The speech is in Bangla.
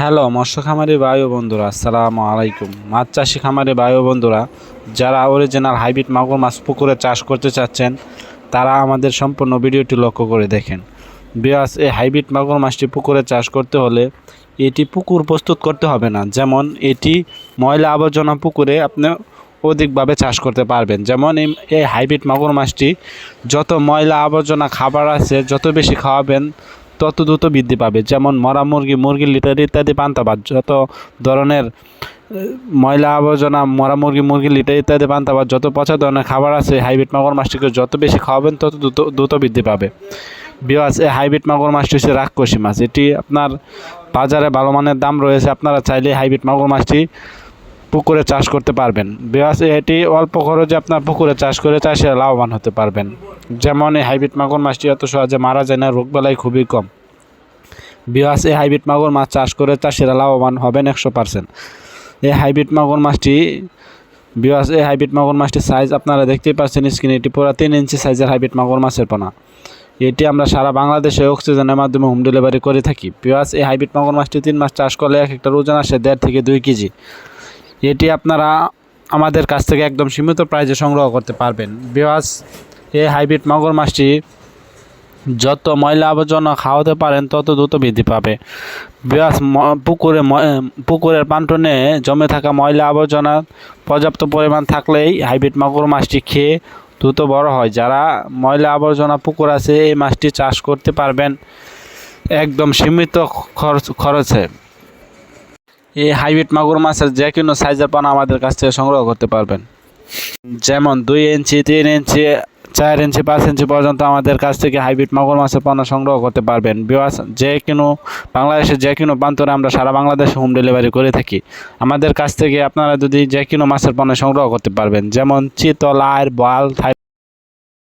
হ্যালো, মৎস্য খামারি বায়ু বন্ধুরা, আসসালামু আলাইকুম। মাছ চাষি খামারি বায়ু বন্ধুরা, যারা অরিজিনাল হাইব্রিড মাগুর মাছ পুকুরে চাষ করতে চাচ্ছেন, তারা আমাদের সম্পূর্ণ ভিডিওটি লক্ষ্য করে দেখেন। বিয়াস, এই হাইব্রিড মাগুর মাছটি পুকুরে চাষ করতে হলে এটি পুকুর প্রস্তুত করতে হবে না। যেমন, এটি ময়লা আবর্জনা পুকুরে আপনি অধিকভাবে চাষ করতে পারবেন। যেমন, এই এই হাইব্রিড মাগুর মাছটি যত ময়লা আবর্জনা খাবার আছে, যত বেশি খাওয়াবেন তত দ্রুত বৃদ্ধি পাবে। যেমন মরা মুরগি মুরগির লিটার ইত্যাদি পান্তাবাদ যত ধরনের ময়লা আবর্জনা, মরা মুরগি মুরগির লিটার ইত্যাদি পান্তাবাদ যত পচা ধরনের খাবার আছে, হাইব্রিড মাগুর মাছটিকে যত বেশি খাওয়াবেন, তত দ্রুত দ্রুত বৃদ্ধি পাবে। বিওয়াস এই হাইব্রিড মাগুর মাছটি হচ্ছে রাক্ষসী মাছ। এটি আপনার বাজারে ভালো মানের দাম রয়েছে। আপনারা চাইলে হাইব্রিড মাগুর মাছটি পুকুরে চাষ করতে পারবেন। বিওয়াস এটি অল্প খরচে আপনার পুকুরে চাষ করে চাষে লাভবান হতে পারবেন। যেমন এই হাইব্রিড মাগুর মাছটি এত সহজে মারা যায় না, রোগবালাই খুবই কম। বিওয়াস এই হাইব্রিড মাগুর মাছ চাষ করে চাষিরা লাভবান হবেন একশো পার্সেন্ট। এই হাইব্রিড মাগুর মাছটি বিওয়াস এই হাইব্রিড মাগুর মাছটির সাইজ আপনারা দেখতেই পাচ্ছেন স্ক্রিনে এটি পুরো তিন ইঞ্চি সাইজের হাইব্রিড মাগুর মাছের পোনা। এটি আমরা সারা বাংলাদেশে অক্সিজেনের মাধ্যমে হোম ডেলিভারি করে থাকি। পিঁয়াজ এই হাইব্রিড মাগুর মাছটি তিন মাস চাষ করলে এক একটা ওজন আসে দেড় থেকে দুই কেজি। এটি আপনারা আমাদের কাছ থেকে একদম সীমিত প্রাইজে সংগ্রহ করতে পারবেন। বিওয়াস এই হাইব্রিড মাগুর মাছটি যত ময়লা আবর্জনা খাওয়াতে পারেন, তত দ্রুত বৃদ্ধি পাবে। বিয়াস পুকুরে পুকুরের পান্টনে জমে থাকা ময়লা আবর্জনা পর্যাপ্ত পরিমাণ থাকলেই হাইব্রিড মাগুর মাছটি খেয়ে দ্রুত বড় হয়। যারা ময়লা আবর্জনা পুকুর আছে, এই মাছটি চাষ করতে পারবেন একদম সীমিত খরচ, খরচে। এই হাইব্রিড মাগুর মাছের যে কোনো সাইজের পানা আমাদের কাছ থেকে সংগ্রহ করতে পারবেন। যেমন দুই ইঞ্চি, তিন ইঞ্চি, চার ইঞ্চি, পাঁচ ইঞ্চি পর্যন্ত আমাদের কাছ থেকে হাইব্রিড মাগুর মাছের পণ্য সংগ্রহ করতে পারবেন। যে কোনো বাংলাদেশের যে কোনো প্রান্তরে আমরা সারা বাংলাদেশে হোম ডেলিভারি করে থাকি। আমাদের কাছ থেকে আপনারা যদি যে কোনো মাছের পণ্য সংগ্রহ করতে পারবেন। যেমন চিতল আর বাল